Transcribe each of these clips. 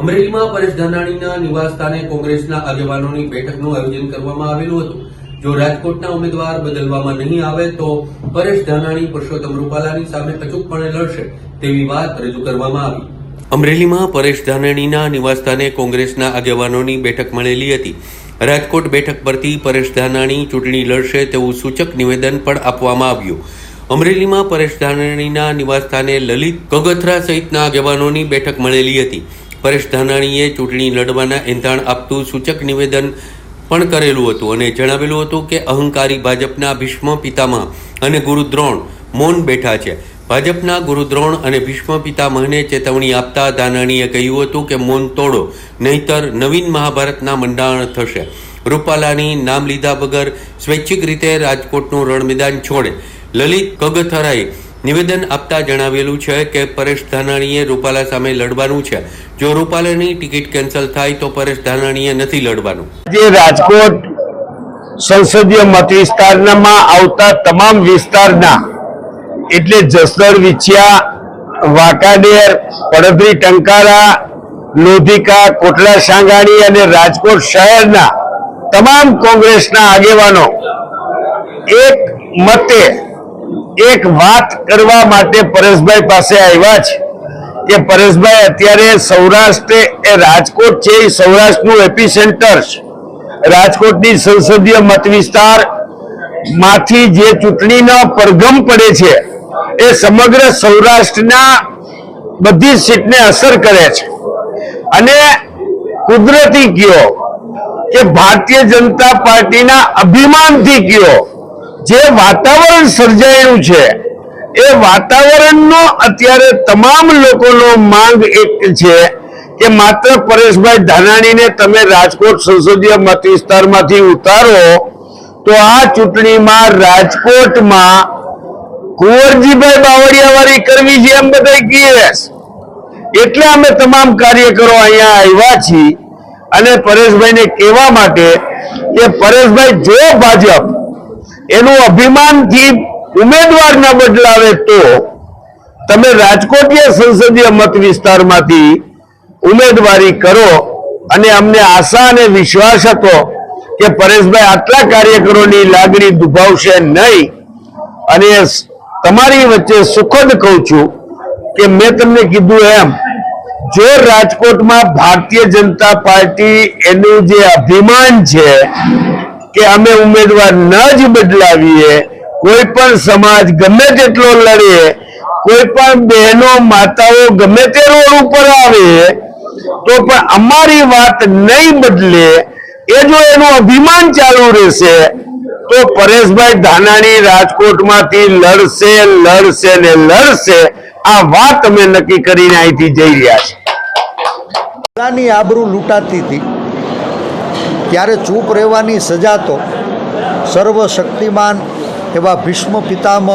અમરેલીમાં પરેશ ધાનાણીના નિવાસસ્થાને કોંગ્રેસના આગેવાનોની બેઠકનું આયોજન કરવામાં આવેલું હતું. જો રાજકોટના ઉમેદવાર બદલવામાં નહીં આવે તો પરેશ ધાનાણી પુરુષોત્તમ રૂપાલાની સામે અચૂકપણે લડશે તેવી વાત રજૂ કરવામાં આવી. અમરેલીમાં પરેશ ધાનાણીના નિવાસસ્થાને કોંગ્રેસના આગેવાનોની બેઠક મળેલી હતી. રાજકોટ બેઠક પરથી પરેશ ધાનાણી ચૂંટણી લડશે તેવું સૂચક નિવેદન પણ આપવામાં આવ્યું. અમરેલીમાં પરેશ ધાનાણીના નિવાસસ્થાને લલિત કગથરા સહિતના આગેવાનોની બેઠક મળેલી હતી. પરેશ ધાનાણીએ ચૂંટણી લડવાના એંધાણ આપતું સૂચક નિવેદન પણ કરેલું હતું અને જણાવેલું હતું કે અહંકારી ભાજપના ભીષ્મ પિતામહ અને ગુરુદ્રોણ મૌન બેઠા છે. ભાજપના ગુરુદ્રોણ અને ભીષ્મ પિતામહને ચેતવણી આપતા ધાનાણીએ કહ્યું હતું કે મૌન તોડો, નહીતર નવીન મહાભારતના મંડાણ થશે. રૂપાલાની નામ લીધા વગર સ્વૈચ્છિક રીતે રાજકોટનું રણ મેદાન છોડે. લલિત કગથરાએ નિવેદન આપતા જણાવેલું છે કે પરેશ ધાનાણીએ રૂપાલા સામે લડવાનું છે. જો રૂપાલાની ટિકિટ કેન્સલ થાય તો પરેશ ધાનાણીએ નથી લડવાનું. જે રાજકોટ સંસદીય મત વિસ્તારમાં આવતા તમામ વિસ્તારના એટલે જસદણ, વિછિયા, વાંકાનેર, પડદરી, ટંકારા, લોધિકા, કોટલા, સાંગાણી અને રાજકોટ શહેરના તમામ કોંગ્રેસના આગેવાનો એક મતે એક વાત કરવા માટે પરેશભાઈ પાસે આવ્યા છે કે પરેશભાઈ અત્યારે સૌરાષ્ટ્ર, એ રાજકોટ છે, એ સૌરાષ્ટ્રનું એપી સેન્ટર રાજકોટની સંસદીય મત વિસ્તારમાંથી જે ચૂંટણીનો પરગમ પડે છે, એ સમગ્ર સૌરાષ્ટ્રના બધી સીટને અસર કરે છે. અને કુદરતી કયો કે ભારતીય જનતા પાર્ટીના અભિમાનથી કયો જે વાતાવરણ સર્જાયેલું છે, એ વાતાવરણનો અત્યારે તમામ લોકોનો માંગ એક છે કે માત્ર પરેશભાઈ ધાનાણીને તમે રાજકોટ સંસદીય મત વિસ્તારમાંથી ઉતારો, તો આ ચૂંટણીમાં રાજકોટમાં કુંવરજીભાઈ બાવળિયાવાળી કરવી છે એમ બધા કહીએ. એટલે અમે તમામ કાર્યકરો અહીંયા આવ્યા છીએ અને પરેશભાઈને કહેવા માટે કે પરેશભાઈ, જો ભાજપ એનું અભિમાનથી ઉમેદવાર ન બદલાવે તો તમે રાજકોટીય સંસદીય મત વિસ્તારમાંથી ઉમેદવારી કરો અને અમને આશા અને વિશ્વાસ હતો કે પરેશભાઈ આટલા કાર્યકરોની લાગણી દુભાવશે નહીં. અને તમારી વચ્ચે સુખદ કહું છું કે મેં તમને કીધું એમ, જો રાજકોટમાં ભારતીય જનતા પાર્ટી એનું જે અભિમાન છે કે અમે ઉમેદવાર ન જ બદલાવીએ, કોઈ પણ સમાજ ગમે તેટલો લડે, કોઈ પણ બહેનો, માતાઓ ગમે તે રોડ ઉપર આવે, તો પણ અમારી વાત નહીં બદલે, એ જો એનું અભિમાન ચાલુ રહેશે, તો પરેશભાઈ ધાનાણી રાજકોટમાંથી લડશે લડશે ને લડશે, આ વાત અમે નક્કી કરીને અહીંથી જઈ રહ્યા પોતાની આબરૂ લૂંટાતી હતી. ત્યારે ચૂપ રહેવાની સજા તો સર્વશક્તિમાન એવા ભીષ્મ પિતામહ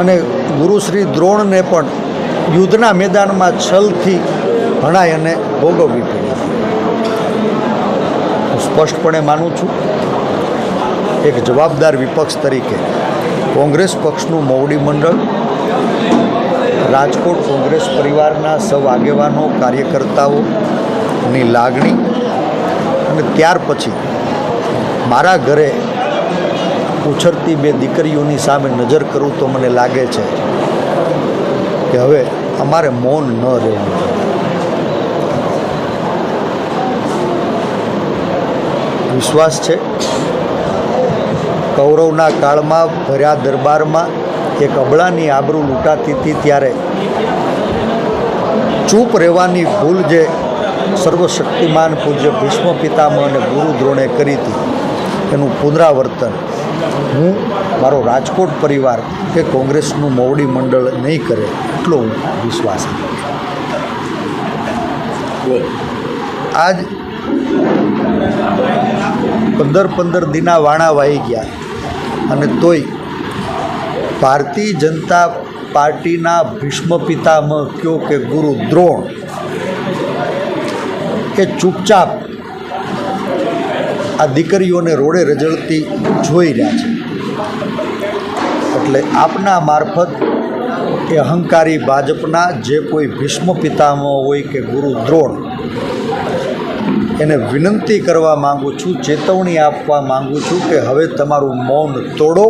અને ગુરુશ્રી દ્રોણને પણ યુદ્ધના મેદાનમાં છલથી ભણાય અને ભોગવવી પડી. હું સ્પષ્ટપણે માનું છું, એક જવાબદાર વિપક્ષ તરીકે કોંગ્રેસ પક્ષનું મોવડી મંડળ, રાજકોટ કોંગ્રેસ પરિવારના સૌ આગેવાનો, કાર્યકર્તાઓની લાગણી અને ત્યાર પછી મારા ઘરે ઉછરતી બે દીકરીઓની સામે નજર કરું તો મને લાગે છે કે હવે અમારે મૌન ન રહેવું વિશ્વાસ છે? કૌરવના કાળમાં ભર્યા દરબારમાં એક અબળાની આબરૂ લૂંટાતી હતી ત્યારે ચૂપ રહેવાની ભૂલ જે સર્વશક્તિમાન પૂજ્ય ભીષ્મ પિતામહ અને ગુરુ દ્રોણે કરી હતી. એનું પુનરાવર્તન હું, મારો રાજકોટ પરિવાર કે કોંગ્રેસનું મોવડી મંડળ નહીં કરે એટલો હું વિશ્વાસ આજ પંદર પંદર દિના વાણા વાઈ ગયા અને તોય ભારતીય જનતા પાર્ટીના ભીષ્મ પિતામહ કયો કે ગુરુ દ્રોણ એ ચૂપચાપ આ દીકરીઓને રોડે રજળતી જોઈ રહ્યા છે. એટલે આપના મારફત એ અહંકારી ભાજપના જે કોઈ ભીષ્મ પિતામહ હોય કે ગુરુ દ્રોણ, એને વિનંતી કરવા માગું છું, ચેતવણી આપવા માગું છું કે હવે તમારું મૌન તોડો.